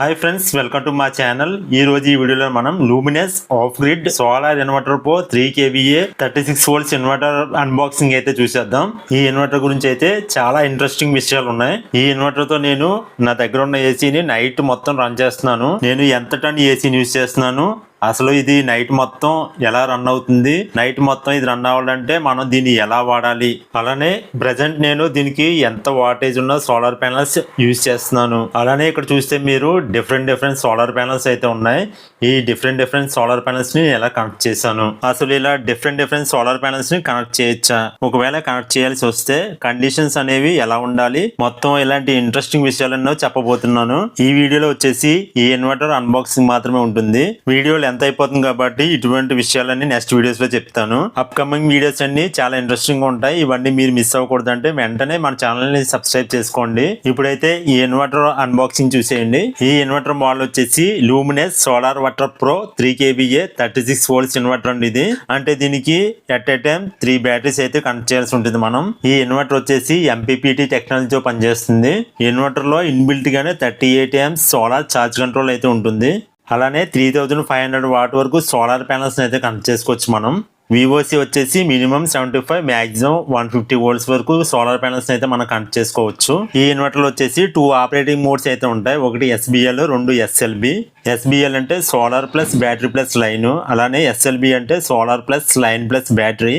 Hi friends welcome to మా channel ఈ రోజు ఈ వీడియోలో మనం luminous off grid solar inverter pro three KVA thirty six volts inverter unboxing అయితే చూసేద్దాం. ఈ ఇన్వర్టర్ గురించి అయితే చాలా ఇంట్రెస్టింగ్ విషయాలు ఉన్నాయి. ఈ ఇన్వర్టర్తో నేను నా దగ్గర ఉన్న ఏసీని నైట్ మొత్తం రన్ చేస్తున్నాను. నేను ఎంత టన్ ఏసీని యూజ్ చేస్తున్నాను? అసలు ఇది నైట్ మొత్తం ఎలా రన్ అవుతుంది? నైట్ మొత్తం ఇది రన్ అవ్వాలంటే మనం దీన్ని ఎలా వాడాలి? అలానే ప్రజెంట్ నేను దీనికి ఎంత వాటేజ్ ఉన్న సోలార్ ప్యానల్స్ యూజ్ చేస్తున్నాను. అలానే ఇక్కడ చూస్తే మీరు డిఫరెంట్ డిఫరెంట్ సోలార్ ప్యానల్స్ అయితే ఉన్నాయి. ఈ డిఫరెంట్ డిఫరెంట్ సోలార్ ప్యానల్స్ని ఎలా కనెక్ట్ చేశాను? అసలు ఇలా డిఫరెంట్ డిఫరెంట్ సోలార్ ప్యానల్స్ని కనెక్ట్ చేయొచ్చా? ఒకవేళ కనెక్ట్ చేయాల్సి వస్తే కండిషన్స్ అనేవి ఎలా ఉండాలి? మొత్తం ఇలాంటి ఇంట్రెస్టింగ్ విషయాలన్నో చెప్పబోతున్నాను. ఈ వీడియోలో వచ్చేసి ఈ ఇన్వర్టర్ అన్బాక్సింగ్ మాత్రమే ఉంటుంది. వీడియో లెంత్ అయిపోతుంది కాబట్టి ఇటువంటి విషయాలన్నీ నెక్స్ట్ వీడియోస్లో చెప్తాను. అప్కమింగ్ వీడియోస్ అన్ని చాలా ఇంట్రెస్టింగ్ ఉంటాయి. ఇవన్నీ మీరు మిస్ అవ్వకూడదు అంటే వెంటనే మన ఛానల్ని సబ్స్క్రైబ్ చేసుకోండి. ఇప్పుడైతే ఈ ఇన్వర్టర్ అన్బాక్సింగ్ చూసేయండి. ఈ ఇన్వర్టర్ మోడల్ వచ్చేసి luminous solar water pro three KVA thirty six volts inverter అండి ఇది. అంటే దీనికి at a time three batteries అయితే కనెక్ట్ చేయాల్సి ఉంటుంది మనం. ఈ ఇన్వర్టర్ వచ్చేసి ఎంపీపీటీ టెక్నాలజీతో పనిచేస్తుంది. ఇన్వర్టర్లో ఇన్బిల్ట్ గానే thirty eight amps solar charge control అయితే ఉంటుంది. అలానే three thousand five hundred watt వరకు సోలార్ ప్యానల్స్ అయితే కనెక్ట్ చేసుకోవచ్చు మనం. వివోసి వచ్చేసి minimum seventy five maximum one fifty volts వరకు సోలార్ ప్యానల్స్ అయితే మనం కనెక్ట్ చేసుకోవచ్చు. ఈ ఇన్వర్టర్ వచ్చేసి టూ ఆపరేటింగ్ మోడ్స్ అయితే ఉంటాయి. ఒకటి ఎస్బిఎల్ రెండు ఎస్ఎల్బి ఎస్బిఎల్ అంటే solar plus battery plus line అలానే ఎస్ఎల్బి అంటే solar plus line plus battery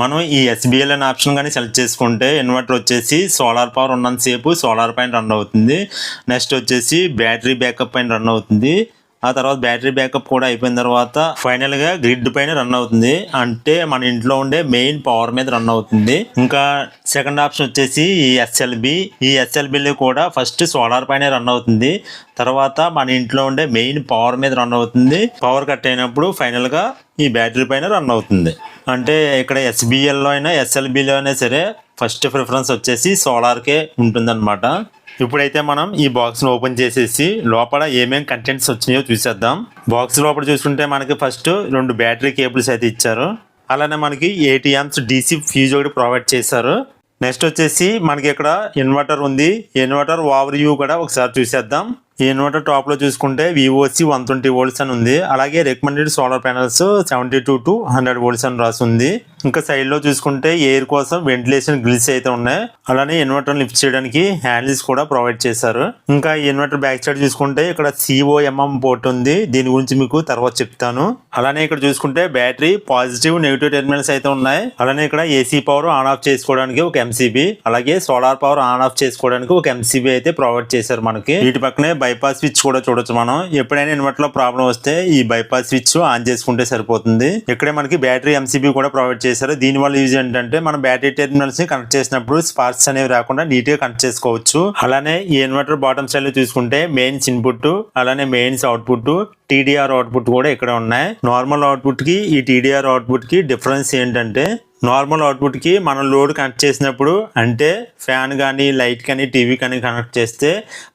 మనం ఈ ఎస్బిఎల్ అనే ఆప్షన్ కానీ సెలెక్ట్ చేసుకుంటే ఇన్వర్టర్ వచ్చేసి సోలార్ పవర్ ఉన్నంతసేపు సోలార్ పైన రన్ అవుతుంది. నెక్స్ట్ వచ్చేసి బ్యాటరీ బ్యాకప్ పైన రన్ అవుతుంది. ఆ తర్వాత బ్యాటరీ బ్యాకప్ కూడా అయిపోయిన తర్వాత ఫైనల్గా గ్రిడ్ పైన రన్ అవుతుంది. అంటే మన ఇంట్లో ఉండే మెయిన్ పవర్ మీద రన్ అవుతుంది. ఇంకా సెకండ్ ఆప్షన్ వచ్చేసి ఈ ఎస్ఎల్బి ఈ ఎస్ఎల్బిలో కూడా ఫస్ట్ సోలార్ పైన రన్ అవుతుంది. తర్వాత మన ఇంట్లో ఉండే మెయిన్ పవర్ మీద రన్ అవుతుంది. పవర్ కట్ అయినప్పుడు ఫైనల్గా ఈ బ్యాటరీ పైన రన్ అవుతుంది. అంటే ఇక్కడ ఎస్బిఎల్లో అయినా ఎస్ఎల్బిలో అయినా సరే ఫస్ట్ ప్రిఫరెన్స్ వచ్చేసి సోలార్కే ఉంటుందన్నమాట. ఇప్పుడైతే మనం ఈ బాక్స్ ఓపెన్ చేసేసి లోపల ఏమేమి కంటెంట్స్ వచ్చినాయో చూసేద్దాం. బాక్స్ లోపల చూసుకుంటే మనకి ఫస్ట్ రెండు బ్యాటరీ కేబుల్స్ అయితే ఇచ్చారు. అలానే మనకి ఏటీఎంస్ డీసీ ఫ్యూజ్ ఒకటి ప్రొవైడ్ చేశారు. నెక్స్ట్ వచ్చేసి మనకి ఇక్కడ ఇన్వర్టర్ ఉంది. ఇన్వర్టర్ ఓవర్ వ్యూ కూడా ఒకసారి చూసేద్దాం. ఈ ఇన్వర్టర్ టాప్లో చూసుకుంటే వివోసి వన్ ట్వంటీ వోల్ట్స్ అని ఉంది. అలాగే recommended solar panels seventy two to hundred volts అని రాసి ఉంది. ఇంకా సైడ్లో చూసుకుంటే ఎయిర్ కోసం వెంటిలేషన్ గ్రిల్స్ అయితే ఉన్నాయి. అలానే ఇన్వర్టర్ లిఫ్ట్ చేయడానికి హ్యాండిల్స్ కూడా ప్రొవైడ్ చేశారు. ఇంకా ఇన్వర్టర్ బ్యాక్ సైడ్ చూసుకుంటే ఇక్కడ సిఓఎంఎం పోర్ట్ ఉంది. దీని గురించి మీకు తర్వాత చెప్తాను. అలానే ఇక్కడ చూసుకుంటే బ్యాటరీ పాజిటివ్ నెగిటివ్ టెర్మినల్స్ అయితే ఉన్నాయి. అలానే ఇక్కడ ఏసీ పవర్ ఆన్ ఆఫ్ చేసుకోవడానికి ఒక ఎంసీబీ అలాగే సోలార్ పవర్ ఆన్ ఆఫ్ చేసుకోవడానికి ఒక ఎంసీబీ అయితే ప్రొవైడ్ చేశారు మనకి. వీటి పక్కనే బైపాస్ స్విచ్ కూడా చూడొచ్చు మనం. ఎప్పుడైనా ఇన్వర్టర్లో ప్రాబ్లం వస్తే ఈ బైపాస్ స్విచ్ ఆన్ చేసుకుంటే సరిపోతుంది. ఇక్కడే మనకి బ్యాటరీ ఎంసీబీ కూడా ప్రొవైడ్ చేశారు. దీని వల్ల యూజ్ ఏంటంటే మనం బ్యాటరీ టెర్మినల్స్ని కనెక్ట్ చేసినప్పుడు స్పార్క్స్ అనేవి రాకుండా నీట్గా కనెక్ట్ చేసుకోవచ్చు. అలానే ఈ ఇన్వర్టర్ బాటమ్ సైడ్లో చూసుకుంటే మెయిన్స్ ఇన్పుట్ అలానే మెయిన్స్ అవుట్పుట్ టీడీఆర్ అవుట్పుట్ కూడా ఇక్కడ ఉన్నాయి. నార్మల్ అవుట్పుట్కి ఈ టీడీఆర్ అవుట్పుట్కి డిఫరెన్స్ ఏంటంటే నార్మల్ అవుట్పుట్కి మనం లోడ్ కనెక్ట్ చేసినప్పుడు అంటే ఫ్యాన్ కానీ లైట్ కానీ టీవీ కానీ కనెక్ట్ చేస్తే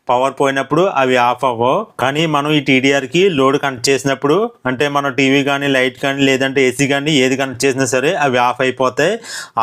పవర్ పోయినప్పుడు అవి ఆఫ్ అవ్వవు. కానీ మనం ఈ టీడీఆర్కి లోడ్ కనెక్ట్ చేసినప్పుడు అంటే మనం టీవీ కానీ లైట్ కానీ లేదంటే ఏసీ కానీ ఏది కనెక్ట్ చేసినా సరే అవి ఆఫ్ అయిపోతాయి.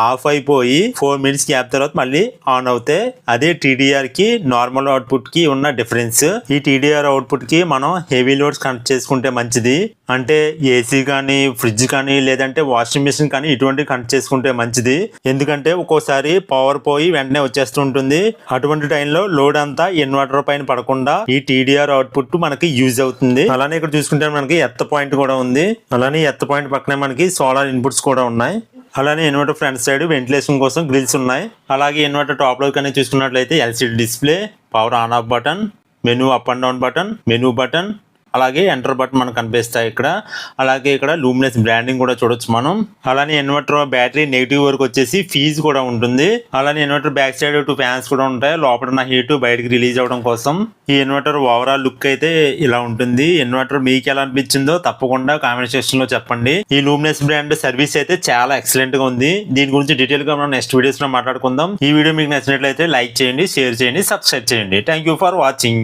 ఆఫ్ అయిపోయి ఫోర్ మినిట్స్ గ్యాప్ తర్వాత మళ్ళీ ఆన్ అవుతాయి అదే టీడీఆర్కి నార్మల్ అవుట్పుట్కి ఉన్న డిఫరెన్స్. ఈ టీడీఆర్ అవుట్పుట్కి మనం హెవీ లోడ్స్ కనెక్ట్ చేసుకుంటే మంచిది. అంటే ఏసీ కానీ ఫ్రిడ్జ్ కానీ లేదంటే వాషింగ్ మిషన్ కానీ ఇటువంటి కనెక్ట్ చేసుకుంటే మంచిది. ఎందుకంటే ఒక్కోసారి పవర్ పోయి వెంటనే వచ్చేస్తుంటుంది అటువంటి టైంలో లోడ్ అంతా ఇన్వర్టర్ పైన పడకుండా ఈ టీడీఆర్ అవుట్పుట్ మనకి యూజ్ అవుతుంది. అలానే ఇక్కడ చూసుకుంటే మనకి ఎత్త పాయింట్ కూడా ఉంది. అలానే ఎత్త పాయింట్ పక్కనే మనకి సోలార్ ఇన్పుట్స్ కూడా ఉన్నాయి. అలానే ఇన్వర్టర్ ఫ్రంట్ సైడ్ వెంటిలేషన్ కోసం గ్రిల్స్ ఉన్నాయి. అలాగే ఇన్వర్టర్ టాప్లో కానీ చూసుకున్నట్లయితే LCD display power on off button menu up and down button menu button అలాగే ఎంటర్ బటన్ మనకు కనిపిస్తాయి ఇక్కడ. అలాగే ఇక్కడ లూమినెస్ బ్రాండింగ్ కూడా చూడొచ్చు మనం. అలానే ఇన్వర్టర్ బ్యాటరీ నెగిటివ్ వరకు వచ్చేసి ఫీజ్ కూడా ఉంటుంది. అలానే inverter back side two fans కూడా ఉంటాయి. లోపల ఉన్న హీట్ బయటకి రిలీజ్ అవ్వడం కోసం. ఈ ఇన్వర్టర్ ఓవరాల్ లుక్ అయితే ఇలా ఉంటుంది. ఇన్వర్టర్ మీకు ఎలా అనిపించిందో తప్పకుండా కామెంట్ సెక్షన్లో చెప్పండి. ఈ లూమినెస్ బ్రాండ్ సర్వీస్ అయితే చాలా ఎక్సలెంట్గా ఉంది. దీని గురించి డీటెయిల్గా మనం నెక్స్ట్ వీడియోస్లో మాట్లాడుకుందాం. ఈ వీడియో మీకు నచ్చినట్లయితే లైక్ చేయండి షేర్ చేయండి సబ్స్క్రైబ్ చేయండి. Thank you for watching